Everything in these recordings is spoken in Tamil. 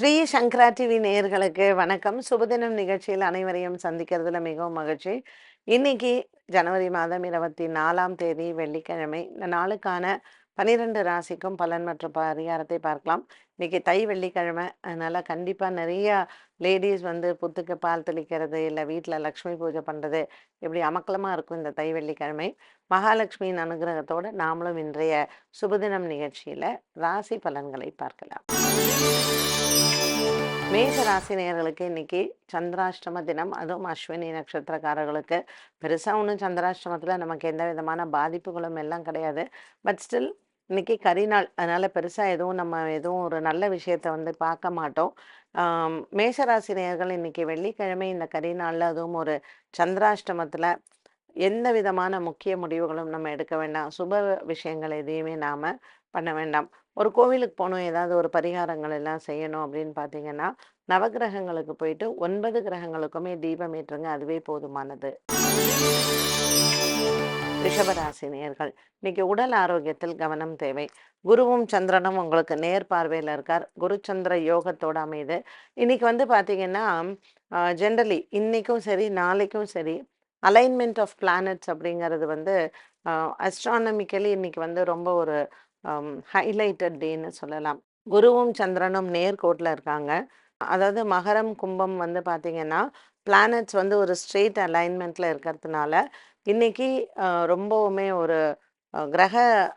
ஸ்ரீ சங்கரா டிவி நேயர்களுக்கு வணக்கம். சுபதினம் நிகழ்ச்சியில் அனைவரையும் சந்திக்கிறதுல மிகவும் மகிழ்ச்சி. இன்னைக்கு ஜனவரி மாதம் இருபத்தி நாலாம் தேதி வெள்ளிக்கிழமை. இந்த நாளுக்கான பனிரெண்டு ராசிக்கும் பலன் மற்றும் பரிகாரத்தை பார்க்கலாம். இன்னைக்கு தை வெள்ளிக்கிழமை. அதனால கண்டிப்பாக நிறைய லேடிஸ் வந்து புத்துக்கு பால் தெளிக்கிறது இல்லை வீட்டில் லக்ஷ்மி பூஜை பண்ணுறது இப்படி அமக்கலமாக இருக்கும் இந்த தை வெள்ளிக்கிழமை. மகாலட்சுமியின் அனுகிரகத்தோடு நாமளும் இன்றைய சுபதினம் நிகழ்ச்சியில் ராசி பலன்களை பார்க்கலாம். மேஷ நேயர்களுக்கு இன்னைக்கு சந்திராஷ்டம தினம். அதுவும் அஸ்வினி நட்சத்திரக்காரர்களுக்கு. பெருசாக ஒன்றும் சந்திராஷ்டமத்தில் நமக்கு எந்த விதமான பாதிப்புகளும் எல்லாம் கிடையாது. பட் ஸ்டில் இன்னைக்கு கரிநாள் அதனால பெருசாக எதுவும் நம்ம எதுவும் ஒரு நல்ல விஷயத்தை வந்து பார்க்க மாட்டோம். மேஷராசினியர்கள் மேஷராசி இன்னைக்கு வெள்ளிக்கிழமை இந்த கரிநாளில் அதுவும் ஒரு சந்திராஷ்டமத்தில் எந்த விதமான முக்கிய முடிவுகளும் நம்ம எடுக்க வேண்டாம். சுப விஷயங்கள் எதையுமே நாம் பண்ண வேண்டாம். ஒரு கோவிலுக்கு போகணும் ஏதாவது ஒரு பரிகாரங்கள் எல்லாம் செய்யணும் அப்படின்னு பார்த்தீங்கன்னா நவக்கிரகங்களுக்கு போயிட்டு ஒன்பது கிரகங்களுக்குமே தீபம் ஏற்றுங்க. அதுவே போதுமானது. ரிஷபராசினியர்கள் இன்னைக்கு உடல் ஆரோக்கியத்தில் கவனம் தேவை. குருவும் சந்திரனும் உங்களுக்கு நேர் பார்வையில் இருக்கார். குரு சந்திர யோகத்தோட அமையுது. இன்னைக்கு வந்து பார்த்தீங்கன்னா ஜென்ரலி இன்னைக்கும் சரி நாளைக்கும் சரி அலைன்மெண்ட் ஆஃப் பிளானட்ஸ் அப்படிங்கிறது வந்து அஸ்ட்ரானமிக்கலி இன்னைக்கு வந்து ரொம்ப ஒரு ஹைலைட்டட் டேன்னு சொல்லலாம். குருவும் சந்திரனும் நேர்கோட்டில் இருக்காங்க. அதாவது மகரம் கும்பம் வந்து பார்த்திங்கன்னா பிளானட்ஸ் வந்து ஒரு ஸ்ட்ரெயிட் அலைன்மெண்ட்டில் இருக்கிறதுனால இன்னைக்கு ரொம்பவுமே ஒரு கிரக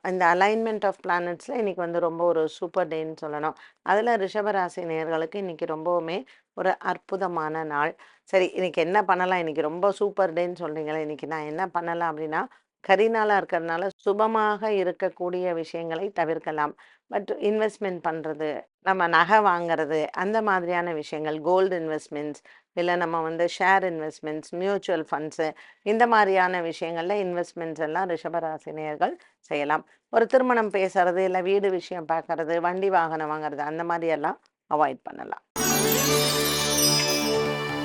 இந்த அலைன்மெண்ட் ஆஃப் பிளானட்ஸில் இன்னைக்கு வந்து ரொம்ப ஒரு சூப்பர் டேன்னு சொல்லணும். அதில் ரிஷபராசி நேர்களுக்கு இன்றைக்கி ரொம்பவுமே ஒரு அற்புதமான நாள். சரி இன்றைக்கி என்ன பண்ணலாம்? இன்னைக்கு ரொம்ப சூப்பர் டேன்னு சொல்கிறீங்களே இன்னைக்கு நான் என்ன பண்ணலாம் அப்படின்னா கரிநாளாக இருக்கிறதுனால சுபமாக இருக்கக்கூடிய விஷயங்களை தவிர்க்கலாம். பட் இன்வெஸ்ட்மெண்ட் பண்ணுறது நம்ம நகை வாங்குறது அந்த மாதிரியான விஷயங்கள் கோல்டு இன்வெஸ்ட்மெண்ட்ஸ் இல்லை நம்ம வந்து ஷேர் இன்வெஸ்ட்மெண்ட்ஸ் மியூச்சுவல் ஃபண்ட்ஸு இந்த மாதிரியான விஷயங்களில் இன்வெஸ்ட்மெண்ட்ஸ் எல்லாம் ரிஷபராசினியர்கள் செய்யலாம். ஒரு திருமணம் பேசுறது இல்லை வீடு விஷயம் பார்க்கறது வண்டி வாகனம் வாங்குறது அந்த மாதிரியெல்லாம் அவாய்ட் பண்ணலாம்.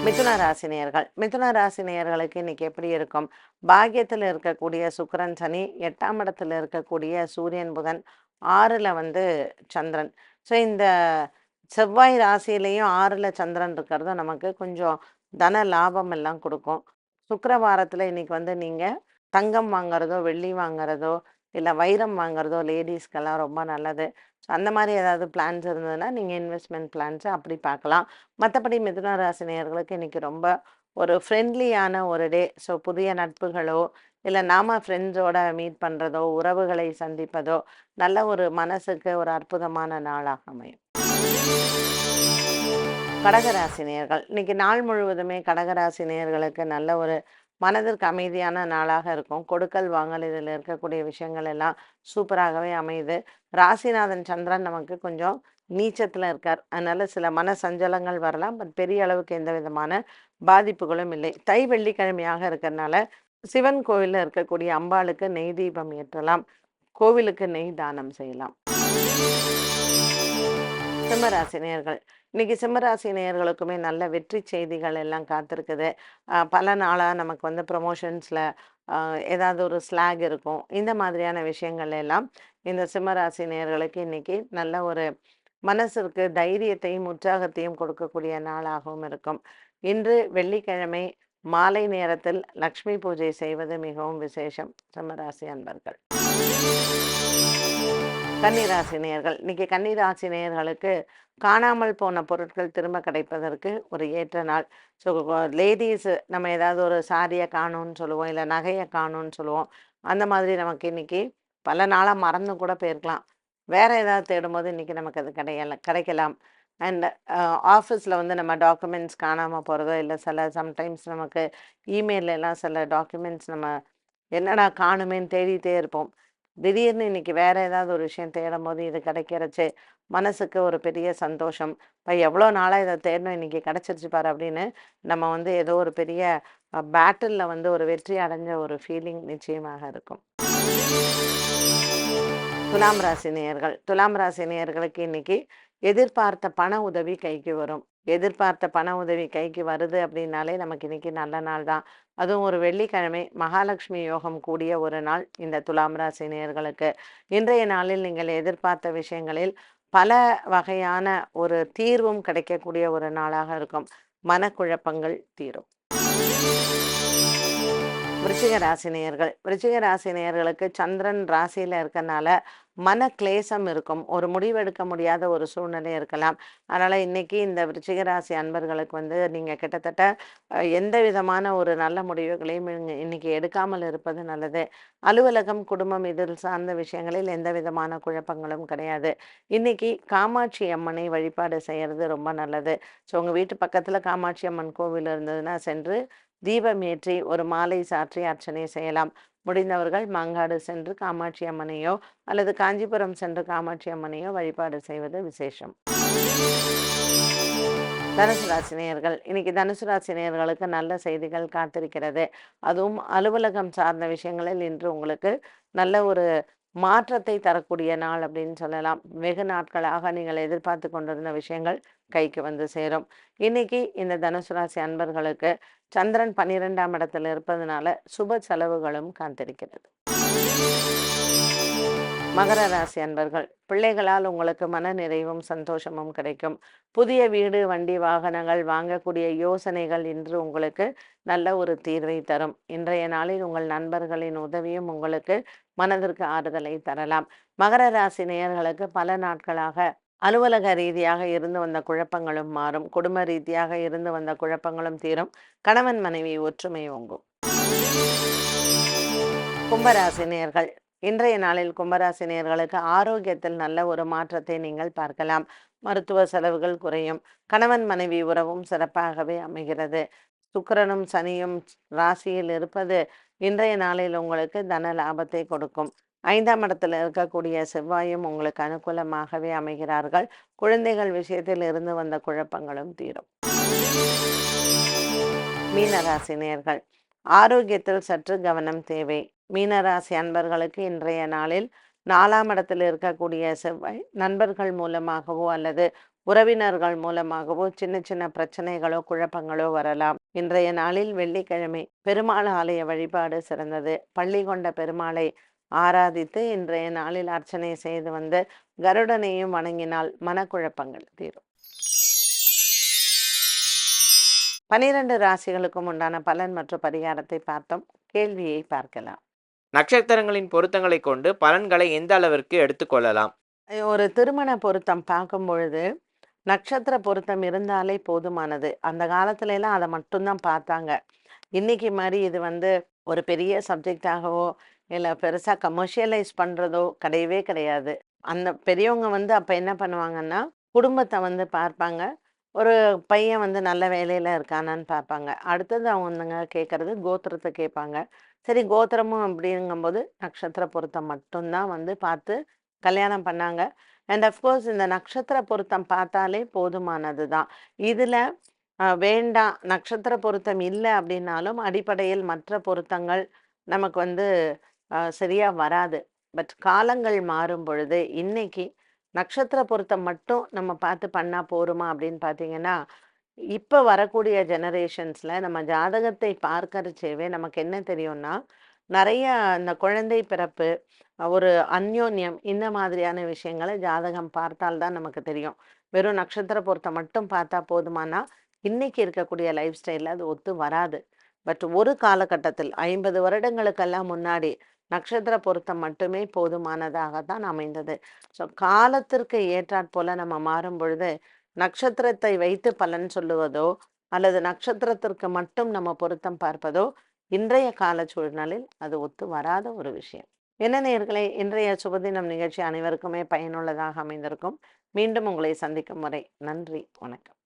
மிதுன ராசினியர்கள். மிதுன ராசினியர்களுக்கு இன்னைக்கு எப்படி இருக்கும்? பாக்கியத்தில் இருக்கக்கூடிய சுக்கரன் சனி எட்டாம் இடத்துல இருக்கக்கூடிய சூரியன் புதன் ஆறில் வந்து சந்திரன். ஸோ இந்த செவ்வாய் ராசியிலையும் ஆறில் சந்திரன் இருக்கிறது நமக்கு கொஞ்சம் தன லாபம் எல்லாம் கொடுக்கும். சுக்கரவாரத்தில் இன்னைக்கு வந்து நீங்கள் தங்கம் வாங்குறதோ வெள்ளி வாங்குறதோ இல்லை வைரம் வாங்குறதோ லேடிஸ்க்கெல்லாம் ரொம்ப நல்லது. ஸோ அந்த மாதிரி ஏதாவது பிளான்ஸ் இருந்ததுன்னா நீங்கள் இன்வெஸ்ட்மெண்ட் பிளான்ஸை அப்படி பார்க்கலாம். மற்றபடி மிதுன ராசி நேயர்களுக்கு ரொம்ப ஒரு ஃப்ரெண்ட்லியான ஒரு டே ஸோ புதிய நட்புகளோ இல்லை நாம் ஃப்ரெண்ட்ஸோட மீட் பண்ணுறதோ உறவுகளை சந்திப்பதோ நல்ல ஒரு மனசுக்கு ஒரு அற்புதமான நாளாக அமையும். கடகராசி நேயர்கள் இன்னைக்கு நாள் முழுவதுமே கடகராசினியர்களுக்கு நல்ல ஒரு மனதிற்கு அமைதியான நாளாக இருக்கும். கொடுக்கல் வாங்கல் இதில் இருக்கக்கூடிய விஷயங்கள் எல்லாம் சூப்பராகவே அமையுது. ராசிநாதன் சந்திரன் நமக்கு கொஞ்சம் நீச்சத்தில் இருக்கார். அதனால சில மன சஞ்சலங்கள் வரலாம். பட் பெரிய அளவுக்கு எந்த விதமான பாதிப்புகளும் இல்லை. தை வெள்ளிக்கிழமையாக இருக்கிறதுனால சிவன் கோவிலில் இருக்கக்கூடிய அம்பாளுக்கு நெய் தீபம் ஏற்றலாம். கோவிலுக்கு நெய் தானம் செய்யலாம். சிம்மராசி நேர்கள் இன்னைக்கு சிம்மராசி நேயர்களுக்குமே நல்ல வெற்றி செய்திகள் எல்லாம் காத்திருக்குது. பல நாளாக நமக்கு வந்து ப்ரொமோஷன்ஸில் ஏதாவது ஒரு ஸ்லாக் இருக்கும். இந்த மாதிரியான விஷயங்கள் எல்லாம் இந்த சிம்மராசி நேயர்களுக்கு இன்னைக்கு நல்ல ஒரு மனசிற்கு தைரியத்தையும் உற்சாகத்தையும் கொடுக்கக்கூடிய நாளாகவும் இருக்கும். இன்று வெள்ளிக்கிழமை மாலை நேரத்தில் லக்ஷ்மி பூஜை செய்வது மிகவும் விசேஷம். சிம்மராசி அன்பர்கள். கன்னிராசி நேயர்கள் இன்னைக்கு கன்னிராசி நேயர்களுக்கு காணாமல் போன பொருட்கள் திரும்ப கிடைப்பதற்கு ஒரு ஏற்ற நாள். ஸோ லேடிஸ் நம்ம ஏதாவது ஒரு சாரியை காணும்னு சொல்லுவோம் இல்லை நகையை காணும்னு சொல்லுவோம். அந்த மாதிரி நமக்கு இன்னைக்கு பல நாளாக மறந்து கூட போயிருக்கலாம். வேற ஏதாவது தேடும்போது இன்னைக்கு நமக்கு அது கிடையல கிடைக்கலாம். அண்ட் ஆஃபீஸில் வந்து நம்ம டாக்குமெண்ட்ஸ் காணாமல் போகிறதோ இல்லை சில சம்டைம்ஸ் நமக்கு இமெயிலெலாம் சில டாக்குமெண்ட்ஸ் நம்ம என்னடா காணுமேன்னு தேடிட்டே இருப்போம். திடீர்னு இன்னைக்கு வேற ஏதாவது ஒரு விஷயம் தேடும் போது இது கிடைக்கிறச்சு மனசுக்கு ஒரு பெரிய சந்தோஷம். இப்போ எவ்வளோ நாளாக இதை தேடணும் இன்னைக்கு கிடைச்சிருச்சு பாரு அப்படின்னு நம்ம வந்து ஏதோ ஒரு பெரிய பேட்டிலில் வந்து ஒரு வெற்றி அடைஞ்ச ஒரு ஃபீலிங் நிச்சயமாக இருக்கும். துலாம் ராசி நேயர்கள் துலாம் ராசி நேயர்களுக்கு இன்னைக்கு எதிர்பார்த்த பண உதவி கைக்கு வரும். எதிர்பார்த்த பண உதவி கைக்கு வருது அப்படின்னாலே நமக்கு இன்னைக்கு நல்ல நாள் தான். அதுவும் ஒரு வெள்ளிக்கிழமை மகாலட்சுமி யோகம் கூடிய ஒரு நாள் இந்த துலாம் ராசி நேர்களுக்கு இன்றைய நாளில் நீங்கள் எதிர்பார்த்த விஷயங்களில் பல வகையான ஒரு தீர்வும் கிடைக்கக்கூடிய ஒரு நாளாக இருக்கும். மனக்குழப்பங்கள் தீரும். விருச்சிக ராசி நேயர்கள் விருச்சிக ராசி நேயர்களுக்கு சந்திரன் ராசியில் இருக்கனால மன கிளேசம் இருக்கும். ஒரு முடிவெடுக்க முடியாத ஒரு சூழ்நிலை இருக்கலாம். அதனால் இன்னைக்கு இந்த விருச்சிக ராசி அன்பர்களுக்கு வந்து நீங்கள் கிட்டத்தட்ட எந்த விதமான ஒரு நல்ல முடிவுகளையும் இன்றைக்கி இன்னைக்கு எடுக்காமல் இருப்பது நல்லது. அலுவலகம் குடும்பம் இதில் சார்ந்த விஷயங்களில் எந்த விதமான குழப்பங்களும் கிடையாது. இன்னைக்கு காமாட்சி அம்மனை வழிபாடு செய்யறது ரொம்ப நல்லது. ஸோ உங்கள் வீட்டு பக்கத்தில் காமாட்சி அம்மன் கோவில் இருந்ததுன்னா சென்று தீபமேற்றி ஒரு மாலை சாற்றி அர்ச்சனை செய்யலாம். முடிந்தவர்கள் மாங்காடு சென்று காமாட்சி அம்மனையோ அல்லது காஞ்சிபுரம் சென்று காமாட்சி அம்மனையோ வழிபாடு செய்வது விசேஷம். தனுசு ராசினியர்கள் இன்னைக்கு தனுசு ராசினியர்களுக்கு நல்ல செய்திகள் காத்திருக்கிறது. அதுவும் அலுவலகம் சார்ந்த விஷயங்களில் இன்று உங்களுக்கு நல்ல ஒரு மாற்றத்தை தரக்கூடிய நாள் அப்படின்னு சொல்லலாம். வெகு நாட்களாக நீங்கள் எதிர்பார்த்து கொண்டிருந்த விஷயங்கள் கைக்கு வந்து சேரும். இன்னைக்கு இந்த தனுசு ராசி அன்பர்களுக்கு சந்திரன் பன்னிரெண்டாம் இடத்துல இருப்பதனால சுப செலவுகளும் காத்திருக்கிறது. மகர ராசி அன்பர்கள் பிள்ளைகளால் உங்களுக்கு மன நிறைவும் சந்தோஷமும் கிடைக்கும். புதிய வீடு வண்டி வாகனங்கள் வாங்கக்கூடிய யோசனைகள் இன்று உங்களுக்கு நல்ல ஒரு தீர்வை தரும். இன்றைய நாளில் உங்கள் நண்பர்களின் உதவியும் உங்களுக்கு மனதிற்கு ஆறுதலை தரலாம். மகர ராசி நேயர்களுக்கு பல நாட்களாக அலுவலக ரீதியாக இருந்து வந்த குழப்பங்களும் மாறும். குடும்ப ரீதியாக இருந்து வந்த குழப்பங்களும் தீரும். கணவன் மனைவி ஒற்றுமை ஓங்கும். கும்பராசினியர்கள் இன்றைய நாளில் கும்பராசினியர்களுக்கு ஆரோக்கியத்தில் நல்ல ஒரு மாற்றத்தை நீங்கள் பார்க்கலாம். மருத்துவ செலவுகள் குறையும். கணவன் மனைவி உறவும் சிறப்பாகவே அமைகிறது. சுக்கரனும் சனியும் ராசியில் இருப்பது இன்றைய நாளில் உங்களுக்கு தன லாபத்தை கொடுக்கும். ஐந்தாம் இடத்துல இருக்கக்கூடிய செவ்வாயும் உங்களுக்கு அனுகூலமாகவே அமைகிறார்கள். குழந்தைகள் விஷயத்தில் இருந்து வந்த குழப்பங்களும் தீரும். மீனராசினியர்கள் ஆரோக்கியத்தில் சற்று கவனம் தேவை. மீனராசி அன்பர்களுக்கு இன்றைய நாளில் நாலாம் இடத்தில் இருக்கக்கூடிய செவ்வாய் நண்பர்கள் மூலமாகவோ அல்லது உறவினர்கள் மூலமாகவோ சின்ன சின்ன பிரச்சனைகளோ குழப்பங்களோ வரலாம். இன்றைய நாளில் வெள்ளிக்கிழமை பெருமாள் ஆலய வழிபாடு சிறந்தது. பள்ளி கொண்ட பெருமாளை ஆராதித்து இன்றைய நாளில் அர்ச்சனை செய்து வந்து கருடனையும் வணங்கினால் மனக்குழப்பங்கள் தீரும். பனிரெண்டு ராசிகளுக்கும் உண்டான பலன் மற்றும் பரிகாரத்தை பார்த்தோம். கேள்வியை பார்க்கலாம். நட்சத்திரங்களின் பொருத்தங்களை கொண்டு பலன்களை எந்த அளவிற்கு எடுத்துக்கொள்ளலாம் ஒரு திருமண பொருத்தம் பார்க்கும் பொழுது நட்சத்திர பொருத்தம் இருந்தாலே போதுமானது. அந்த காலத்துல எல்லாம் அதை மட்டும்தான் பார்த்தாங்க. இன்னைக்கு மாதிரி இது வந்து ஒரு பெரிய சப்ஜெக்டாகவோ இல்லை பெருசாக கமர்ஷியலைஸ் பண்ணுறதோ கிடையவே கிடையாது. அந்த பெரியவங்க வந்து அப்போ என்ன பண்ணுவாங்கன்னா குடும்பத்தை வந்து பார்ப்பாங்க. ஒரு பையன் வந்து நல்ல வேலையில் இருக்கானான்னு பார்ப்பாங்க. அடுத்தது அவங்கங்க கேட்குறது கோத்திரத்தை கேட்பாங்க. சரி கோத்திரமும் அப்படிங்கும்போது நட்சத்திர பொருத்தம் மட்டும்தான் வந்து பார்த்து கல்யாணம் பண்ணாங்க. அண்ட் அஃப்கோர்ஸ் இந்த நட்சத்திர பொருத்தம் பார்த்தாலே போதுமானது தான். இதில் வேண்டாம் நட்சத்திர பொருத்தம் இல்லை அப்படின்னாலும் அடிப்படையில் மற்ற பொருத்தங்கள் நமக்கு வந்து சரியாக வராது. பட் காலங்கள் மாறும் பொழுது இன்னைக்கு நட்சத்திர பொருத்தம் மட்டும் நம்ம பார்த்து பண்ணால் போருமா அப்படின்னு பார்த்தீங்கன்னா இப்போ வரக்கூடிய ஜெனரேஷன்ஸில் நம்ம ஜாதகத்தை பார்க்கறச்சேவே நமக்கு என்ன தெரியும்னா நிறைய இந்த குழந்தை பிறப்பு ஒரு அந்யோன்யம் இந்த மாதிரியான விஷயங்களை ஜாதகம் பார்த்தால்தான் நமக்கு தெரியும். வெறும் நட்சத்திர பொருத்தம் மட்டும் பார்த்தா போதுமானா இன்னைக்கு இருக்கக்கூடிய லைஃப் ஸ்டைலில் அது ஒத்து வராது. பட் ஒரு காலகட்டத்தில் ஐம்பது வருடங்களுக்கெல்லாம் முன்னாடி நட்சத்திர பொருத்தம் மட்டுமே போதுமானதாக தான் அமைந்தது. ஸோ காலத்திற்கு ஏற்றாற் போல நம்ம மாறும் பொழுது நட்சத்திரத்தை வைத்து பலன் சொல்லுவதோ அல்லது நட்சத்திரத்திற்கு மட்டும் நம்ம பொருத்தம் பார்ப்பதோ இன்றைய கால சூழ்நிலையில் அது ஒத்து வராத ஒரு விஷயம். என்ன நேர்களை இன்றைய சுபதினம் நிகழ்ச்சி அனைவருக்குமே பயனுள்ளதாக அமைந்திருக்கும். மீண்டும் உங்களை சந்திக்கும் முறை. நன்றி வணக்கம்.